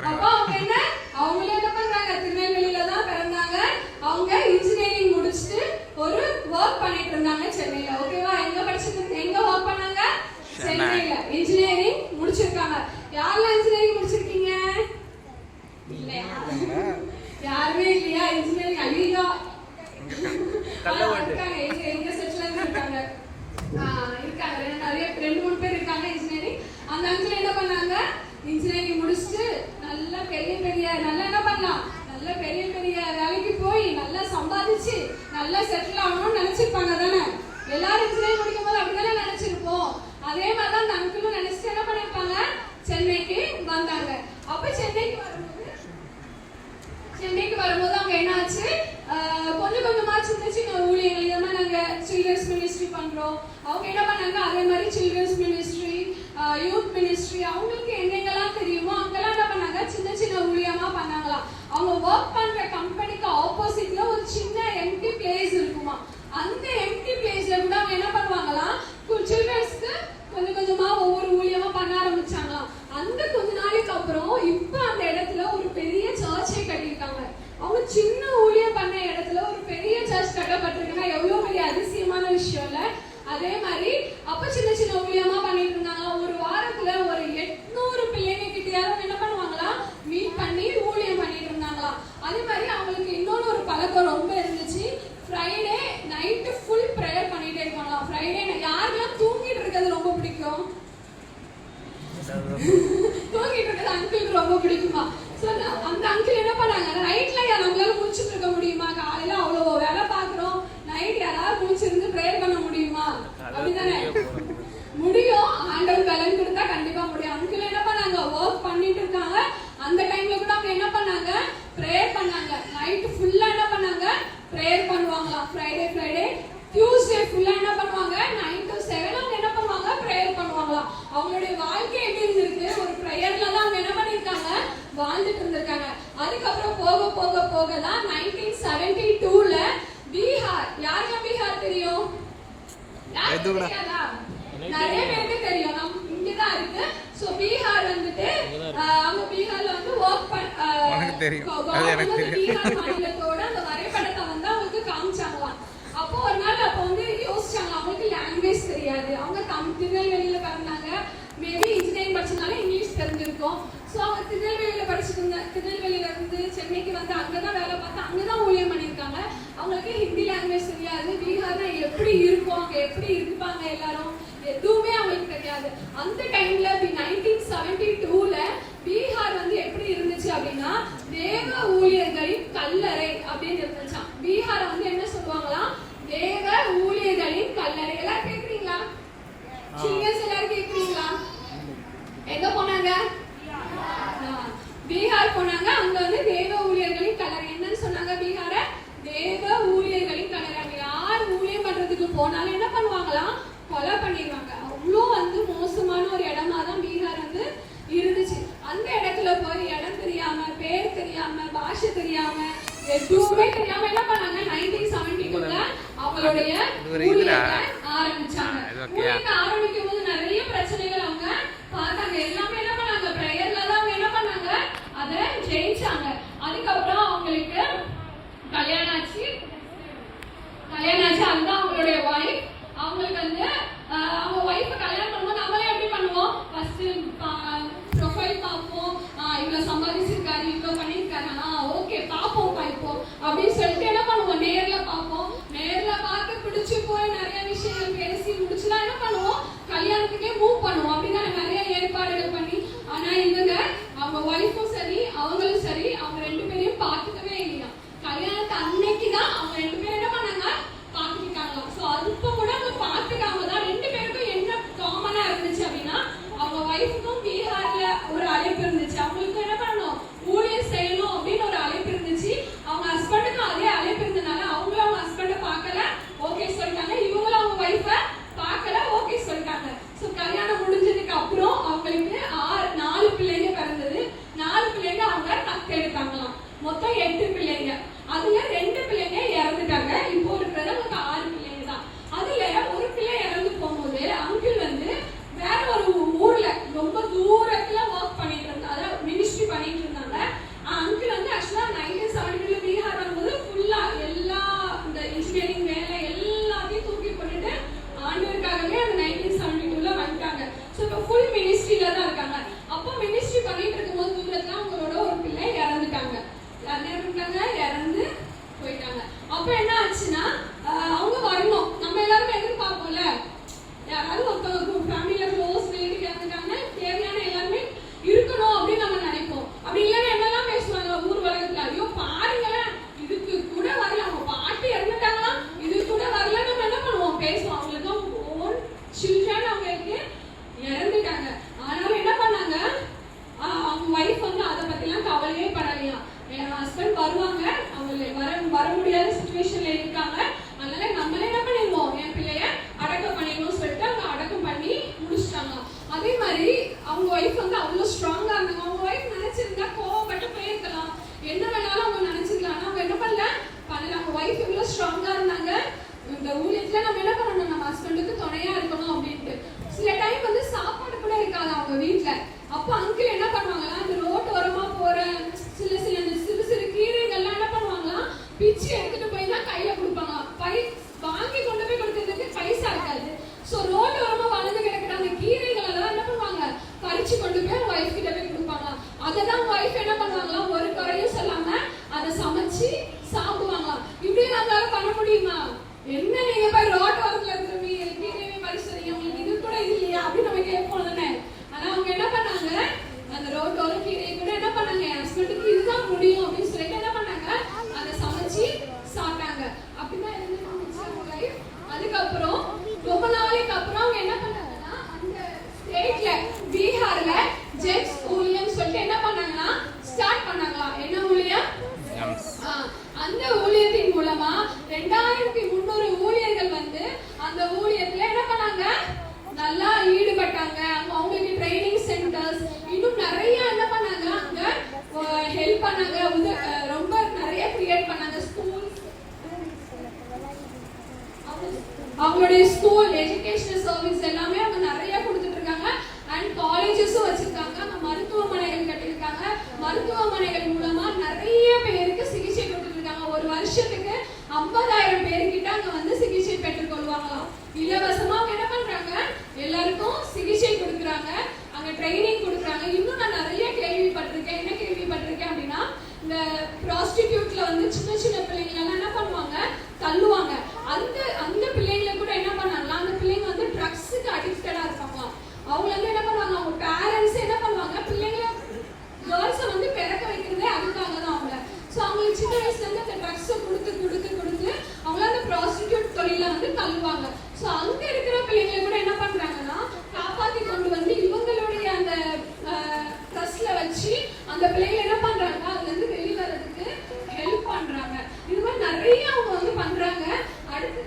இறங்குறாங்க. அவங்களே என்ன பிறந்தாங்க. அவங்க இன்ஜினியரிங் முடிச்சுட்டு ஒரு ஒர்க் பண்ணிட்டு இருந்தாங்க சென்னையில. ஓகேவா எங்க படிச்சிருந்தாங்க எங்க ஒர்க் பண்ணாங்க? சென்னையில. இன்ஜினியரிங் முடிச்சிருக்காங்க. யாரெல்லாம் இன்ஜினியரிங் முடிச்சிருக்கீங்க? இல்லையா? யாருமே இல்லையா? இன்ஜினியரிங் அழியா இருக்காங்க. நினைச்சிருப்பாங்க தானே எல்லாரும் இன்ஜினியர் முடிக்கும் போது அப்படிதானே நினைச்சிருப்போம். அதே மாதிரி தான் அங்கிளும் நினைச்சு என்ன பண்ணிருப்பாங்க? சென்னைக்கு வந்தாங்க. அப்ப சென்னைக்கு வரும்போது சென்னைக்கு வரும்போது அவங்க என்ன ஆச்சு கொஞ்சம் கொஞ்சமா சின்ன சின்ன ஊழியர்கள் இதை மாதிரி நாங்க சில்ட்ரன்ஸ் மினிஸ்ட்ரி பண்றோம். அவங்க என்ன பண்ணாங்க? அதே மாதிரி சில்ட்ரன்ஸ் மினிஸ்ட்ரி யூத் மினிஸ்ட்ரி அவங்களுக்கு எங்கெங்கெல்லாம் தெரியுமோ அங்கெல்லாம் என்ன பண்ணாங்க? சின்ன சின்ன ஊழியமா பண்ணாங்களாம். அவங்க ஒர்க் பண்ற கம்பெனிக்கு ஆப்போசிட்ல ஒரு சின்ன டியூஸ்டே ஃபுல்லா என்ன பண்ணுவாங்க? நைன் டு செவன் அவங்க என்ன பண்ணுவாங்க? ப்ரேயர் பண்ணுவாங்களாம் அவங்களுடைய வாழ்க்கை எப்படி இருந்திருக்கு? ஒரு ப்ரேயர்ல தான் அவங்க என்ன பண்ணிருக்காங்க வாழ்ந்துட்டு இருந்திருக்காங்க. அதுக்கப்புறம் போக போக போக தான் நைன்டீன் செவன்டி டூல பீகார் யாருங்க பீகார் தெரியும்? நிறைய பேருக்கு தெரியும். நம் இங்கதான் இருக்கு. சோ பீகார் வந்துட்டு அவங்க பீகார்ல வந்து ஒர்க் பண்ண தெரியும். பார்த்து அங்கே வேலை பார்த்து அங்கதான் ஊழியம் பண்ணியிருக்காங்க. அவங்களுக்கு ஹிந்தி லாங்குவேஜ் தெரியாது. பீகார்னா எப்படி இருக்கும் அங்க எப்படி இருப்பாங்க எல்லாரும் எதுவுமே அவங்களுக்கு தெரியாது. அந்த டைம்ல நைன்டீன் செவன்டி டூல பீகார் வந்து எப்படி இருந்துச்சு அப்படின்னா தேவ ஊழியர்களின் கல்லறை அப்படின்னு இருந்துச்சான் பீகார் வந்து என்ன சொல்லுவாங்களா தேவ ஊழியர் எதுவுமே தெரியாம என்ன பண்ணாங்க? அவங்களுடைய ஆரம்பிச்சாங்க. falando, eles ministry மினிஸ்ட்ரியில தான் இருக்காங்க. வச்சு சமைச்சு இப்படி நம்மளால பண்ண முடியுமா? என்ன நீங்க போய் ரோட் ஓரத்துல இருக்கிற மீ பரிசுறீங்க உங்களுக்கு இது கூட இது இல்லையா? அப்படின்னு நம்ம கேட்போம் தானே. ஆனா அவங்க என்ன பண்ணாங்க? அந்த ரோட் ஓரம் கீரையை கூட என்ன பண்ணாங்க? என் ஹஸ்பண்டுக்கு இதுதான் முடியும் அப்படின்னு சொல்லிட்டு என்ன பண்ணாங்க அதை சமைச்சு சாப்பிட்டாங்க அப்படிதான் இருந்துச்சு அவங்க லைஃப் அதுக்கப்புறம் ரொம்ப நாளைக்கு அப்புறம் அவங்க என்ன பண்ணாங்கன்னா அந்த ஸ்டேட்ல பீகார்ல ஜெட்ஸ் ஊழியம் சொல்லிட்டு என்ன பண்ணாங்கன்னா ஸ்டார்ட் பண்ணாங்களாம் என்ன ஊழியம் எம்ஸ் ஆ, அந்த ஊழியத்தின் மூலமா ரெண்டாயிரத்தி முந்நூறு ஊழியர்கள் வந்து அந்த ஊழியத்துல என்ன பண்ணாங்க நல்லா ஈடுபட்டாங்க அவங்க அவங்களுக்கு ட்ரைனிங் சென்டர்ஸ் இன்னும் நிறைய என்ன பண்ணாங்க அங்க ஹெல்ப் பண்ணாங்க வந்து ரொம்ப நிறைய கிரியேட் பண்ணாங்க ஸ்கூல் அவங்களுடைய ஸ்கூல் எஜுகேஷனல் சர்வீஸ் எல்லாமே அவங்க நிறைய கொடுத்துட்டு இருக்காங்க அண்ட் காலேஜஸும் வச்சிருக்காங்க. அங்க மருத்துவமனைகள் கட்டியிருக்காங்க. மருத்துவமனைகள் மூலமா நிறைய பேருக்கு சிகிச்சை கொடுத்துட்டு இருக்காங்க ஒரு வருஷத்துக்கு ஐம்பதாயிரம் பேருக்கிட்ட அங்க வந்து சிகிச்சை பெற்றுக் கொள்வாங்களாம். இலவசமா என்ன பண்றாங்க? எல்லாருக்கும் சிகிச்சை கொடுக்குறாங்க. அங்க ட்ரைனிங் கொடுக்குறாங்க. இன்னும் நான் நிறைய கேள்விப்பட்டிருக்கேன். என்ன இந்த ப்ராஸ்டிடியூட்ல வந்து சின்ன சின்ன பிள்ளைங்க என்ன பண்ணுவாங்க? தள்ளுவாங்க. அந்த அந்த பிள்ளைங்களை கூட என்ன பண்ணாங்களா அந்த பிள்ளைங்க வந்து ட்ரக்ஸுக்கு அடிக்டடா இருப்பாங்களாம் அவங்க வந்து என்ன பண்ணுவாங்க அவங்க பேரண்ட்ஸ் என்ன பண்ணுவாங்க பிள்ளைங்களை கேர்ள்ஸை வந்து பிறக்க வைக்கிறதே அதுக்காக தான் அவங்க ஸோ அவங்களுக்கு சின்ன வயசுல இருந்து அந்த ட்ரக்ஸை கொடுத்து கொடுத்து கொடுத்து அவங்கள அந்த ப்ராஸ்டிடியூட் தொழில வந்து தள்ளுவாங்க ஸோ அங்க இருக்கிற பிள்ளைங்களை கூட என்ன பண்றாங்கன்னா காப்பாத்தி கொண்டு வந்து இவங்களுடைய அந்த ட்ரஸ்ட்ல வச்சு அந்த பிள்ளைங்க என்ன பண்றாங்க அதுல இருந்து வெளிவரதுக்கு ஹெல்ப் பண்றாங்க இது மாதிரி நிறைய அவங்க வந்து பண்றாங்க அடுத்து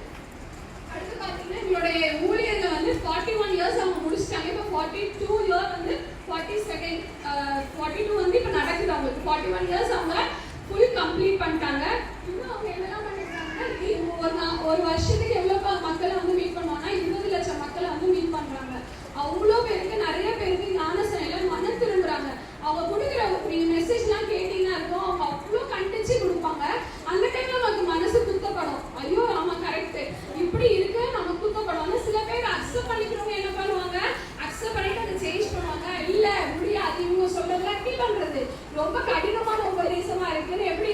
அடுத்து பார்த்தீங்கன்னா எங்களுடைய ஊழியர்கள் வந்து ஃபார்ட்டி ஒன் இயர்ஸ் அவங்க முடிச்சிட்டாங்க இப்போ ஃபார்ட்டி டூ இயர் வந்து ஃபார்ட்டி செகண்ட் ஃபார்ட்டி டூ வந்து இப்போ நடக்குது அவங்களுக்கு ஃபார்ட்டி ஒன் இயர்ஸ் அவங்க ஃபுல் கம்ப்ளீட் பண்ணிட்டாங்க இன்னும் அவங்க என்னெல்லாம் பண்ணிருக்காங்கன்னா இ- ஒரு வருஷத்துக்கு எவ்வளோ மக்களை வந்து மீட் பண்ணுவாங்கன்னா இருபது லட்சம் மக்களை வந்து மீட் பண்றாங்க. அவ்வளோ பேருக்கு நிறைய பேருக்கு ஞானசனையில மனம் திரும்புறாங்க. அவங்க கொடுக்குற நீங்க மெசேஜ்லாம் கேட்டீங்கன்னா இருக்கும். அவங்க அவ்வளோ கண்டிச்சு கொடுப்பாங்க. அந்த டைம்ல நமக்கு மனசு குத்தப்படும். ஐயோ ஆமா கரெக்ட் இப்படி இருக்கு நம்ம குத்தப்படும். ஆனா சில பேர் அக்செப்ட் பண்ணிக்கிறவங்க என்ன பண்ணுவாங்க? அக்செப்ட் பண்ணிட்டு அதை சேஞ்ச் பண்ணுவாங்க. இல்ல முடியாது. இவங்க சொல்றதுலாம் எப்படி பண்றது. ரொம்ப கடினமான உபதேசமா இருக்குன்னு எப்படி